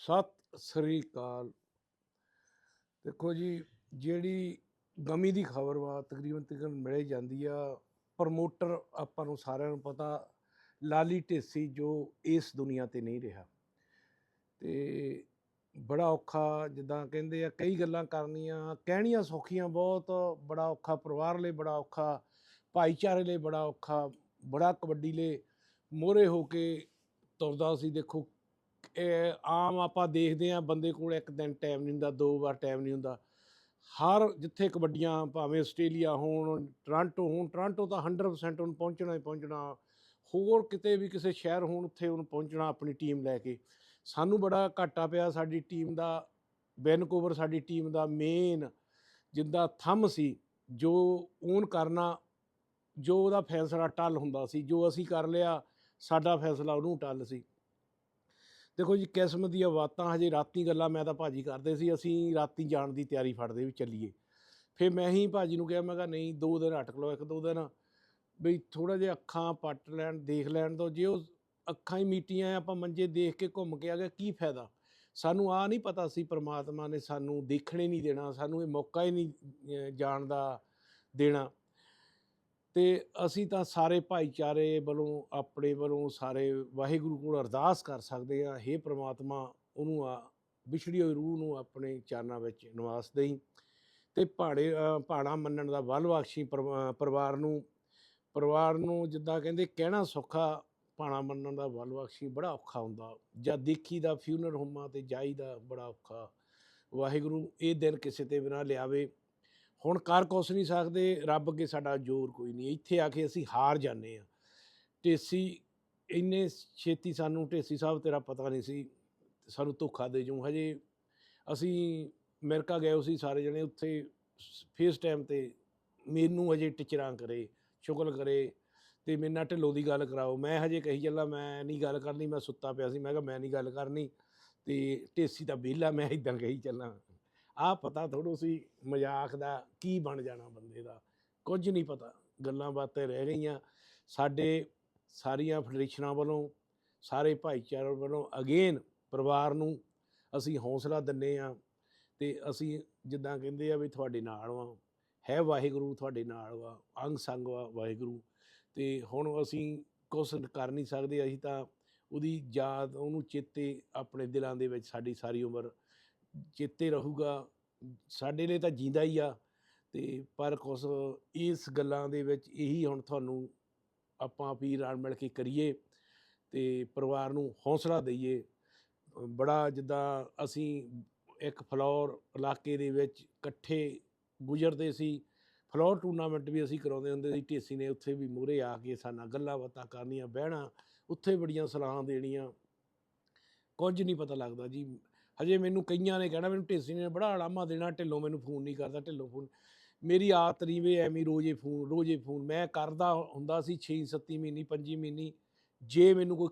ਸਤਿ ਸ੍ਰੀ ਅਕਾਲ। ਦੇਖੋ ਜੀ, ਜਿਹੜੀ ਗਮੀ ਦੀ ਖਬਰ ਵਾ, ਤਕਰੀਬਨ ਤਕਰੀਬਨ ਮਿਲੇ ਜਾਂਦੀ ਆ। ਪ੍ਰਮੋਟਰ ਆਪਾਂ ਨੂੰ ਸਾਰਿਆਂ ਨੂੰ ਪਤਾ, ਲਾਲੀ ਢੇਸੀ ਜੋ ਇਸ ਦੁਨੀਆ ਤੇ ਨਹੀਂ ਰਿਹਾ। ਤੇ ਬੜਾ ਔਖਾ ਜਿੱਦਾਂ ਕਹਿੰਦੇ ਆ, ਕਈ ਗੱਲਾਂ ਕਰਨੀਆਂ, ਕਹਿਣੀਆਂ ਸੌਖੀਆਂ ਬਹੁਤ, ਬੜਾ ਔਖਾ ਪਰਿਵਾਰ ਲਈ ਬੜਾ ਔਖਾ, ਭਾਈਚਾਰੇ ਲਈ ਬੜਾ ਔਖਾ, ਬੜਾ ਕਬੱਡੀ ਲਈ ਮੋਰੇ ਹੋ ਕੇ ਤੁਰਦਾ ਸੀ। ਦੇਖੋ ਆਮ ਆਪਾਂ ਦੇਖਦੇ ਆ ਬੰਦੇ ਕੋਲ ਇੱਕ ਦਿਨ ਟਾਈਮ ਨਹੀਂ ਹੁੰਦਾ, ਦੋ ਵਾਰ ਟਾਈਮ ਨਹੀਂ ਹੁੰਦਾ। ਹਰ ਜਿੱਥੇ ਕਬੱਡੀਆਂ ਭਾਵੇਂ ਆਸਟ੍ਰੇਲੀਆ ਹੋਣ, ਟੋਰਾਂਟੋ ਹੋਣ, ਟੋਰਾਂਟੋ ਤਾਂ 100% ਉਹਨੂੰ ਪਹੁੰਚਣਾ ਹੀ ਪਹੁੰਚਣਾ। ਹੋਰ ਕਿਤੇ ਵੀ ਕਿਸੇ ਸ਼ਹਿਰ ਹੋਣ, ਉੱਥੇ ਉਹਨੂੰ ਪਹੁੰਚਣਾ ਆਪਣੀ ਟੀਮ ਲੈ ਕੇ। ਸਾਨੂੰ ਬੜਾ ਘਾਟਾ ਪਿਆ ਸਾਡੀ ਟੀਮ ਦਾ ਵੈਨਕੂਵਰ ਸਾਡੀ ਟੀਮ ਦਾ ਮੇਨ ਜਿੰਦਾ ਥੰਮ ਸੀ, ਜੋ ਓਨ ਕਰਨਾ, ਜੋ ਉਹਦਾ ਫੈਸਲਾ ਟੱਲ ਹੁੰਦਾ ਸੀ, ਜੋ ਅਸੀਂ ਕਰ ਲਿਆ, ਸਾਡਾ ਫੈਸਲਾ ਉਹਨੂੰ ਟੱਲ ਸੀ। ਦੇਖੋ ਜੀ ਕਿਸਮ ਦੀਆਂ ਬਾਤਾਂ, ਹਜੇ ਰਾਤੀ ਗੱਲਾਂ ਮੈਂ ਤਾਂ ਭਾਜੀ ਕਰਦੇ ਸੀ, ਅਸੀਂ ਰਾਤੀ ਜਾਣ ਦੀ ਤਿਆਰੀ ਫੜਦੇ ਵੀ ਚੱਲੀਏ। ਫਿਰ ਮੈਂ ਹੀ ਭਾਜੀ ਨੂੰ ਕਿਹਾ, ਮੈਂ ਕਿਹਾ ਨਹੀਂ, ਦੋ ਦਿਨ ਅਟਕ ਲਓ, ਇੱਕ ਦੋ ਦਿਨ। ਵੀ ਥੋੜਾ ਜਿਹਾ ਅੱਖਾਂ ਪੱਟ ਲੈਣ, ਦੇਖ ਲੈਣ ਤੋਂ ਜੇ ਉਹ ਅੱਖਾਂ ਹੀ ਮੀਟੀਆਂ ਆਪਾਂ ਮੰਜੇ ਦੇਖ ਕੇ ਘੁੰਮ ਕੇ ਆ ਗਏ, ਕੀ ਫਾਇਦਾ? ਸਾਨੂੰ ਆ ਨਹੀਂ ਪਤਾ ਸੀ ਪ੍ਰਮਾਤਮਾ ਨੇ ਸਾਨੂੰ ਦੇਖਣੇ ਨਹੀਂ ਦੇਣਾ, ਸਾਨੂੰ ਇਹ ਮੌਕਾ ਹੀ ਨਹੀਂ ਜਾਣ ਦਾ ਦੇਣਾ। ਤੇ ਅਸੀਂ ਤਾਂ ਸਾਰੇ ਭਾਈਚਾਰੇ ਵੱਲੋਂ, ਆਪਣੇ ਵੱਲੋਂ ਸਾਰੇ ਵਾਹਿਗੁਰੂ ਕੋਲ ਅਰਦਾਸ ਕਰ ਸਕਦੇ ਆ ਹੇ ਪ੍ਰਮਾਤਮਾ, ਉਹਨੂੰ ਆ ਵਿਛੜੀ ਹੋਈ ਰੂਹ ਨੂੰ ਆਪਣੇ ਚਰਨਾਂ ਵਿੱਚ ਨਿਵਾਸ ਦੇਈ ਤੇ ਭਾੜੇ ਭਾਣਾ ਮੰਨਣ ਦਾ ਬਲ ਬਖਸ਼ੀ ਪਰਿਵਾਰ ਨੂੰ ਪਰਿਵਾਰ ਨੂੰ ਜਿੱਦਾਂ ਕਹਿੰਦੇ ਕਹਿਣਾ ਸੌਖਾ, ਭਾਣਾ ਮੰਨਣ ਦਾ ਬਲ ਬਖਸ਼ੀ ਬੜਾ ਔਖਾ ਹੁੰਦਾ। ਜਦ ਦੇਖੀ ਦਾ ਫਿਊਨਰ ਹੋਮਾਂ ਤੇ ਜਾਈਦਾ ਬੜਾ ਔਖਾ। ਵਾਹਿਗੁਰੂ, ਇਹ ਦਿਨ ਕਿਸੇ ਤੇ ਬਿਨਾ ਲਿਆਵੇ। ਹੁਣ ਕਰ ਕੁਛ ਨਹੀਂ ਸਕਦੇ, ਰੱਬ ਅੱਗੇ ਸਾਡਾ ਜ਼ੋਰ ਕੋਈ ਨਹੀਂ। ਇੱਥੇ ਆ ਕੇ ਅਸੀਂ ਹਾਰ ਜਾਂਦੇ ਆ ਢੇਸੀ, ਇੰਨੇ ਛੇਤੀ ਸਾਨੂੰ ਢੇਸੀ ਸਾਹਿਬ ਤੇਰਾ ਪਤਾ ਨਹੀਂ ਸੀ, ਸਾਨੂੰ ਧੋਖਾ ਦੇ ਜੂ। ਹਜੇ ਅਸੀਂ ਅਮਰੀਕਾ ਗਏ ਸੀ ਸਾਰੇ ਜਣੇ, ਉੱਥੇ ਫੇਸ ਟਾਈਮ ਤੇ ਮੈਨੂੰ ਹਜੇ ਟਿਚਰਾਂ ਕਰੇ ਸ਼ੁਗਲ ਕਰੇ ਤੇ ਮੇਰੇ ਨਾਲ ਢਿੱਲੋਂ ਦੀ ਗੱਲ ਕਰਾਓ। ਮੈਂ ਹਜੇ ਕਹੀ ਚੱਲਾ ਮੈਂ ਨਹੀਂ ਗੱਲ ਕਰਨੀ, ਮੈਂ ਸੁੱਤਾ ਪਿਆ ਸੀ। ਮੈਂ ਕਿਹਾ, ਮੈਂ ਨਹੀਂ ਗੱਲ ਕਰਨੀ ਤੇ ਢੇਸੀ ਦਾ ਵਿਹਲਾ, ਮੈਂ ਇਦਾਂ ਕਹੀ ਚੱਲਾਂ। ਆ ਪਤਾ ਥੋੜੋ ਸੀ ਮਜ਼ਾਕ ਦਾ ਕੀ ਬਣ ਜਾਣਾ ਬੰਦੇ ਦਾ। ਕੁਝ ਨਹੀਂ ਪਤਾ। ਗੱਲਾਂ ਬਾਤਾਂ ਰਹਿ ਗਈਆਂ। ਸਾਡੇ ਸਾਰੀਆਂ ਫੈਡਰੇਸ਼ਨਾਂ ਵੱਲੋਂ, ਸਾਰੇ ਭਾਈਚਾਰੇ ਵੱਲੋਂ ਅਗੇਨ ਪਰਿਵਾਰ ਨੂੰ ਅਸੀਂ ਹੌਸਲਾ ਦਿੰਨੇ ਆ ਤੇ ਅਸੀਂ ਜਿੱਦਾਂ ਕਹਿੰਦੇ ਆ ਵੀ ਤੁਹਾਡੇ ਨਾਲ ਵਾਂ, ਹੈ ਵਾਹਿਗੁਰੂ ਤੁਹਾਡੇ ਨਾਲ ਵਾ, ਅੰਗ ਸੰਗ ਵਾ ਵਾਹਿਗੁਰੂ। ਤੇ ਹੁਣ ਅਸੀਂ ਕੁਛ ਕਰ ਨਹੀਂ ਸਕਦੇ, ਅਸੀਂ ਤਾਂ ਉਹਦੀ ਯਾਦ, ਉਹਨੂੰ ਚੇਤੇ ਆਪਣੇ ਦਿਲਾਂ ਦੇ ਵਿੱਚ ਸਾਡੀ ਸਾਰੀ ਉਮਰ ਚੇਤੇ ਰਹੂਗਾ, ਸਾਡੇ ਲਈ ਤਾਂ ਜਿੰਦਾ ਹੀ ਆ, ਤੇ ਪਰ ਕੁਛ ਇਸ ਗੱਲਾਂ ਦੇ ਵਿੱਚ ਇਹੀ ਹੁਣ ਤੁਹਾਨੂੰ ਆਪਾਂ ਵੀ ਰਲ ਮਿਲ ਕੇ ਕਰੀਏ ਤੇ ਪਰਿਵਾਰ ਨੂੰ ਹੌਸਲਾ ਦਈਏ। ਬੜਾ ਜਿੱਦਾਂ ਅਸੀਂ ਇੱਕ ਫਲੋਰ ਇਲਾਕੇ ਦੇ ਵਿੱਚ ਇਕੱਠੇ ਗੁਜ਼ਰਦੇ ਸੀ, ਫਲੋਰ ਟੂਰਨਾਮੈਂਟ ਵੀ ਅਸੀਂ ਕਰਾਉਂਦੇ ਹੁੰਦੇ ਸੀ, ਢੇਸੀ ਨੇ ਉੱਥੇ ਵੀ ਮੂਹਰੇ ਆ ਕੇ ਸਾਡੇ ਗੱਲਾਂ ਬਾਤਾਂ ਕਰਨੀਆਂ, ਬਹਿਣਾ, ਉੱਥੇ ਬੜੀਆਂ ਸਲਾਹਾਂ ਦੇਣੀਆਂ। ਕੁਝ ਨਹੀਂ ਪਤਾ ਲੱਗਦਾ ਜੀ ਹਜੇ ਮੈਨੂੰ ਕਈਆਂ ਨੇ ਕਹਿਣਾ, ਮੈਨੂੰ ਢੇਸੀ ਨੇ ਬੜਾ ਅਲਾਮਾ ਦੇਣਾ, ਢਿੱਲੋਂ ਮੈਨੂੰ ਫੋਨ ਨਹੀਂ ਕਰਦਾ, ਢਿੱਲੋਂ ਫੋਨ। ਮੇਰੀ ਆਦਤ ਨਹੀਂ ਵੇ ਐਵੇਂ ਰੋਜ਼ੇ ਫੋਨ ਰੋਜ਼ੇ ਫੋਨ। ਮੈਂ ਕਰਦਾ ਹੁੰਦਾ ਸੀ 6 7 ਮਹੀਨੇ 5 ਮਹੀਨੇ। ਜੇ ਮੈਨੂੰ ਕੋਈ